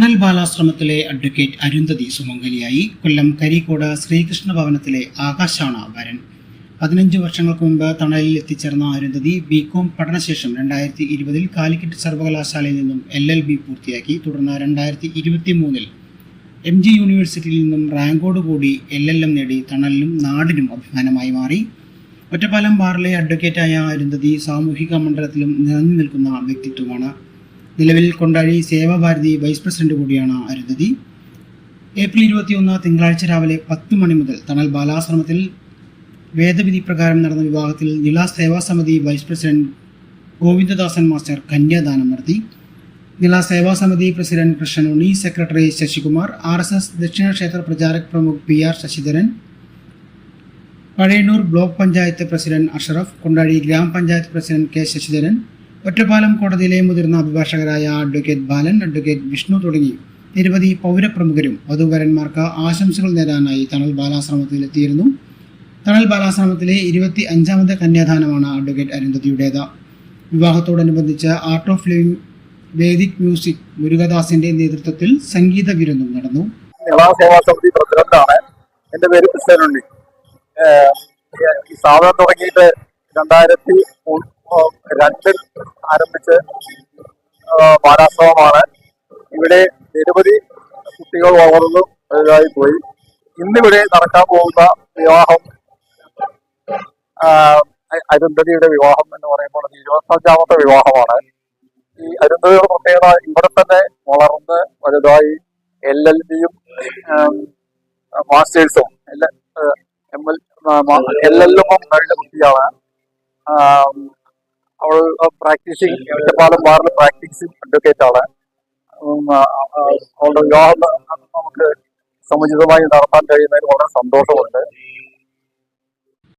തണൽ ബാലാശ്രമത്തിലെ അഡ്വക്കേറ്റ് അരുന്ധതി സുമംഗലിയായി കൊല്ലം കരിക്കോട് ശ്രീകൃഷ്ണ ഭവനത്തിലെ ആകാശാണ് വരൻ പതിനഞ്ച് വർഷങ്ങൾക്ക് മുമ്പ് തണലിൽ എത്തിച്ചേർന്ന അരുന്ധതി ബികോം പഠനശേഷം രണ്ടായിരത്തി ഇരുപതിൽ കാലിക്കറ്റ് സർവകലാശാലയിൽ നിന്നും എൽ എൽ ബി പൂർത്തിയാക്കി തുടർന്ന് രണ്ടായിരത്തി ഇരുപത്തി മൂന്നിൽ എം ജി യൂണിവേഴ്സിറ്റിയിൽ നിന്നും റാങ്കോട് കൂടി എൽ എൽ എം നേടി തണലിനും നാടിനും അഭിമാനമായി മാറി. ഒറ്റപ്പാലം ബാറിലെ അഡ്വക്കേറ്റായ അരുന്ധതി സാമൂഹിക മണ്ഡലത്തിലും നിറഞ്ഞു നിൽക്കുന്ന വ്യക്തിത്വമാണ്. നിലവിൽ കൊണ്ടാഴി സേവാഭാരതി വൈസ് പ്രസിഡന്റ് കൂടിയാണ് അരുന്ധതി. ഏപ്രിൽ ഇരുപത്തിയൊന്ന് തിങ്കളാഴ്ച രാവിലെ പത്ത് മണി മുതൽ തണൽ ബാലാശ്രമത്തിൽ വേദവിധി പ്രകാരം നടന്ന വിവാഹത്തിൽ Nila Seva Samiti vice president Govindadasan master കന്യാദാനം നടത്തി. Nila Seva Samiti president Krishnan Unni secretary Sasikumar R S S Dakshina Kshetra Pracharak Pramukh P R Sasidharan Pazhayannur block panchayat president Ashraf Kondazhi gramapanchayat president K Sasidharan Ottapalam കോടതിയിലെ മുതിർന്ന അഭിഭാഷകരായ advocate Balan advocate Vishnu തുടങ്ങി നിരവധി പൗരപ്രമുഖരും വധുവരന്മാർക്ക് ആശംസകൾ നേടാനായി തണൽ ബാലാശ്രമത്തിലെത്തിയിരുന്നു. തണൽ ബാലാശ്രമത്തിലെ ഇരുപത്തി അഞ്ചാമത്തെ കന്യാദാനമാണ് അഡ്വക്കേറ്റ് അരുന്ധതിയുടേത്. വിവാഹത്തോടനുബന്ധിച്ച് art of living Vedic music മുരുകദാസിന്റെ നേതൃത്വത്തിൽ സംഗീത വിരുന്നും നടന്നു. സമിതി എന്റെ പേര് കൃഷ്ണനുണ്ണി. ഈ സ്ഥാപനം തുടങ്ങിയിട്ട് രണ്ടായിരത്തി രണ്ടിൽ ആരംഭിച്ച് ബാലാശ്രമമാണ് ഇവിടെ നിരവധി കുട്ടികൾ വളർന്നു ഇതായി പോയി. ഇന്നിവിടെ നടക്കാൻ പോകുന്ന വിവാഹം അരുന്ധതിയുടെ വിവാഹം എന്ന് പറയുമ്പോൾ അത് ഇരുപത്തഞ്ചാമത്തെ വിവാഹമാണ്. ഈ അരുന്ധതിയുടെ പ്രത്യേകത ഇവിടെ തന്നെ വളർന്ന് വലുതായി എൽ എൽ ബിയും മാസ്റ്റേഴ്സും L L L L M M കുട്ടിയാണ്. അവൾ പ്രാക്ടീസിങ് ഒറ്റപ്പാലം ബാറിൽ പ്രാക്ടീസിങ് അഡ്വക്കേറ്റ് ആണ്. അവളുടെ വിവാഹം നമുക്ക് സമുചിതമായി നടത്താൻ കഴിയുന്നതിന് വളരെ സന്തോഷമുണ്ട്.